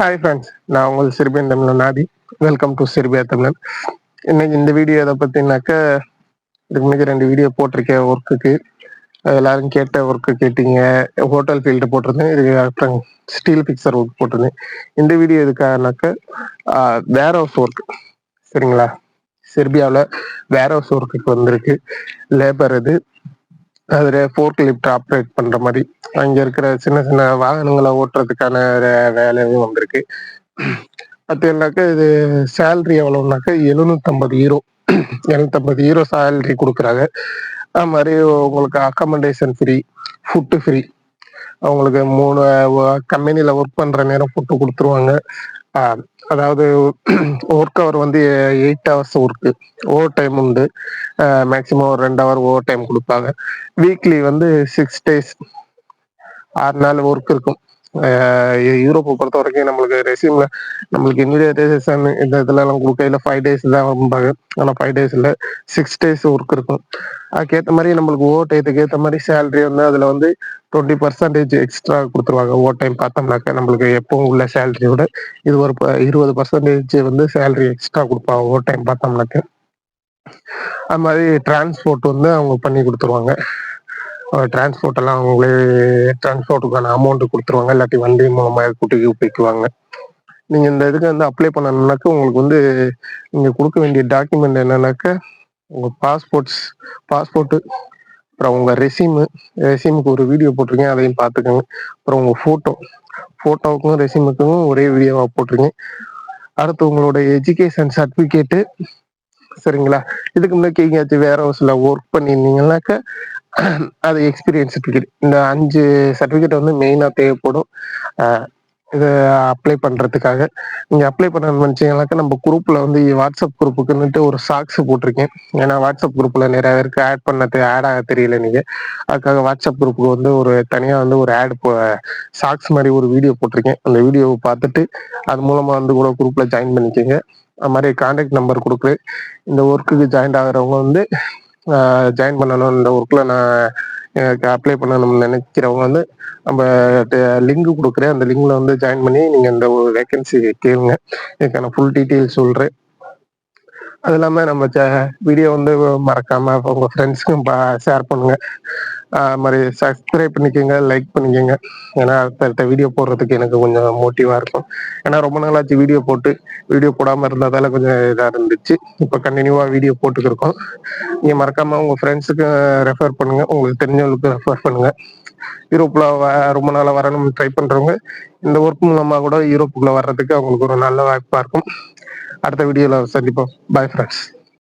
Hi friends நான் உங்கள் சிறுபியன் தமிழன் நாடி. வெல்கம் டு சிறுபியா தமிழன். இன்னைக்கு இந்த வீடியோ எதை பார்த்தீங்கன்னாக்க இதுக்கு முன்னாடி ரெண்டு வீடியோ போட்டிருக்கேன் ஒர்க்குக்கு எல்லாரும் கேட்ட ஒர்க்கு கேட்டீங்க ஹோட்டல் ஃபீல்டு போட்டிருந்தேன் இது அப்புறம் ஸ்டீல் பிக்சர் ஒர்க் போட்டிருந்தேன். இந்த வீடியோ எதுக்காகனாக்க வேர் ஹவுஸ் ஒர்க் சரிங்களா? செர்பியாவில் வேர் ஹவுஸ் ஒர்க்குக்கு வந்திருக்கு. லேபர் இது. அதில் ஃபோர்க் லிஃப்ட் ஆப்ரேட் பண்ணுற மாதிரி. அங்கே இருக்கிற சின்ன சின்ன வாகனங்களை ஓட்டுறதுக்கான வே- வேலையும் வந்திருக்கு. பார்த்தீங்கன்னாக்கா இது சேலரி எவ்வளோனாக்கா எழுநூத்தம்பது ஹீரோ எழுநூத்தம்பது ஹீரோ சேலரி கொடுக்குறாங்க. அது மாதிரி உங்களுக்கு அக்கமெண்டேஷன் ஃப்ரீ ஃபுட்டு ஃப்ரீ அவங்களுக்கு மூணு கம்பெனியில் ஒர்க் பண்ணுற நேரம் ஃபுட்டு கொடுத்துருவாங்க. அதாவது ஒர்க் அவர் வந்து eight hours work overtime உண்டு மேக்ஸிமம் ஒரு ரெண்டு ஹவர் ஓவர் டைம் கொடுப்பாங்க. வீக்லி வந்து சிக்ஸ் டேஸ் ஆறு நாள் ஒர்க் இருக்கும். யூரோப்பை பொறுத்த வரைக்கும் நம்மளுக்கு ரெசியூம்ல நம்மளுக்கு இன்விடேஷன் இந்த இதுல எல்லாம் இல்லை ஃபைவ் டேஸ் தான் வரும்பாங்க ஆனால் ஃபைவ் டேஸ் இல்லை சிக்ஸ் டேஸ் ஒர்க் இருக்கும். அதுக்கேற்ற மாதிரி நம்மளுக்கு ஓவர் டயத்துக்கு ஏற்ற மாதிரி சேலரி வந்து அதுல வந்து டுவெண்ட்டி பர்சன்டேஜ் எக்ஸ்ட்ரா கொடுத்துருவாங்க. ஓவர் டைம் பார்த்தோம்னாக்க நம்மளுக்கு எப்பவும் உள்ள சேலரியோட இது ஒரு ப- இருபது பர்சன்டேஜ் வந்து சேலரி எக்ஸ்ட்ரா கொடுப்பாங்க ஓவர் டைம் பார்த்தோம்னாக்க. அது மாதிரி டிரான்ஸ்போர்ட் வந்து அவங்க பண்ணி கொடுத்துருவாங்க. டிரான்ஸ்போர்ட் எல்லாம் அவங்களே டிரான்ஸ்போர்ட்டுக்கான அமௌண்ட் கொடுத்துருவாங்க. இல்லாட்டி வண்டி மூலமாக கூட்டிக்கு போய்க்குவாங்க. நீங்கள் இந்த இதுக்கு வந்து அப்ளை பண்ணணும்னாக்க உங்களுக்கு வந்து நீங்கள் கொடுக்க வேண்டிய டாக்குமெண்ட் என்னன்னாக்க உங்கள் பாஸ்போர்ட்ஸ் பாஸ்போர்ட்டு அப்புறம் உங்கள் ரெசியூமு ரெசியூமுக்கு ஒரு வீடியோ போட்டிருக்கேன். அதையும் பார்த்துக்கோங்க. அப்புறம் உங்கள் ஃபோட்டோ ஃபோட்டோவுக்கும் ரெசியூமுக்கும் ஒரே வீடியோவாக போட்டிருக்கேன். அடுத்து உங்களோட எஜுகேஷன் சர்டிஃபிகேட்டு சரிங்களா? இதுக்கு முன்னாடி எங்கேயாச்சும் வேற ஹவுஸில் ஒர்க் பண்ணியிருந்தீங்கன்னாக்க அது எக்ஸ்பீரியன்ஸ் சர்டிஃபிகேட் இந்த அஞ்சு சர்டிஃபிகேட் வந்து மெயினாக தேவைப்படும். இதை இது அப்ளை பண்ணுறதுக்காக நீங்கள் அப்ளை பண்ண நினச்சிங்கனாக்கா நம்ம குரூப்பில் வந்து வாட்ஸ்அப் குரூப்புக்குன்னுட்டு ஒரு சாக்ஸ் போட்டிருக்கேன். ஏன்னா வாட்ஸ்அப் குரூப்பில் நிறைய பேருக்கு ஆட் பண்ணது ஆட் ஆக தெரியல நீங்கள் அதுக்காக வாட்ஸ்அப் குரூப்புக்கு வந்து ஒரு தனியாக வந்து ஒரு ஆட் போ சாக்ஸ் மாதிரி ஒரு வீடியோ போட்டிருக்கேன். அந்த வீடியோவை பார்த்துட்டு அது மூலமாக வந்து கூட குரூப்பில் ஜாயின் பண்ணிக்கோங்க. அது மாதிரி கான்டாக்ட் நம்பர் கொடுக்குறேன். இந்த ஒர்க்குக்கு ஜாயின் ஆகிறவங்க வந்து ஜாயின் பண்ணணும் ஒர்க்கில் நான் எனக்கு அப்ளை பண்ணணும்னு நினைக்கிறவங்க வந்து நம்ம லிங்க் கொடுக்குறேன். அந்த லிங்க்ல வந்து ஜாயின் பண்ணி நீங்கள் இந்த ஒரு வேகன்சி கேளுங்க. இதுக்கான ஃபுல் டீட்டெயில்ஸ் சொல்கிறேன் அது இல்லாமல் நம்ம வீடியோ வந்து மறக்காமல் உங்கள் ஃப்ரெண்ட்ஸுக்கும் ஷேர் பண்ணுங்க. மாதிரி சப்ஸ்கிரைப் பண்ணிக்கோங்க லைக் பண்ணிக்கோங்க. ஏன்னா அடுத்த வீடியோ போடுறதுக்கு எனக்கு கொஞ்சம் மோட்டிவாக இருக்கும். ஏன்னா ரொம்ப நாளாச்சு வீடியோ போட்டு வீடியோ போடாமல் இருந்ததால கொஞ்சம் இதாக இருந்துச்சு. இப்போ கண்டினியூவாக வீடியோ போட்டுக்கிருக்கோம். நீங்கள் மறக்காமல் உங்கள் ஃப்ரெண்ட்ஸுக்கு ரெஃபர் பண்ணுங்க. உங்களுக்கு தெரிஞ்சவங்களுக்கு ரெஃபர் பண்ணுங்க. யூரோப்பில் வ- ரொம்ப நாளாக வரணும்னு ட்ரை பண்ணுறவங்க இந்த ஒர்க் மூலமாக கூட யூரோப்புக்குள்ளே வர்றதுக்கு அவங்களுக்கு ஒரு நல்ல வாய்ப்பாக இருக்கும். அடுத்த வீடியோவில் சந்திப்போம். Bye friends